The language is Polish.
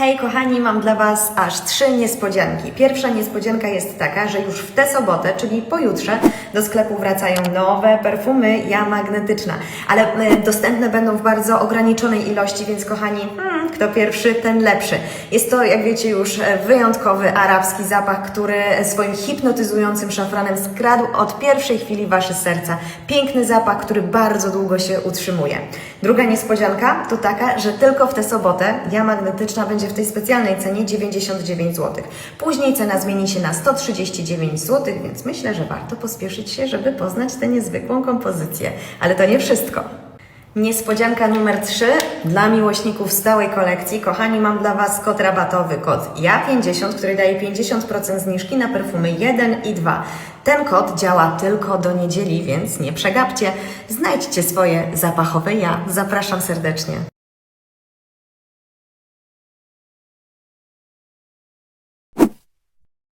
Hej kochani, mam dla Was aż trzy niespodzianki. Pierwsza niespodzianka jest taka, że już w tę sobotę, czyli pojutrze, do sklepu wracają nowe perfumy Ja Magnetyczna, ale e, dostępne będą w bardzo ograniczonej ilości, więc kochani, hmm, kto pierwszy, ten lepszy. Jest to, jak wiecie już, e, wyjątkowy arabski zapach, który swoim hipnotyzującym szafranem skradł od pierwszej chwili Wasze serca. Piękny zapach, który bardzo długo się utrzymuje. Druga niespodzianka to taka, że tylko w tę sobotę Ja Magnetyczna będzie w tej specjalnej cenie 99 zł. Później cena zmieni się na 139 zł, więc myślę, że warto pospieszyć się, żeby poznać tę niezwykłą kompozycję. Ale to nie wszystko. Niespodzianka numer 3 dla miłośników stałej kolekcji. Kochani, mam dla Was kod rabatowy, kod JA50, który daje 50% zniżki na perfumy 1 i 2. Ten kod działa tylko do niedzieli, więc nie przegapcie. Znajdźcie swoje zapachowe ja. Zapraszam serdecznie.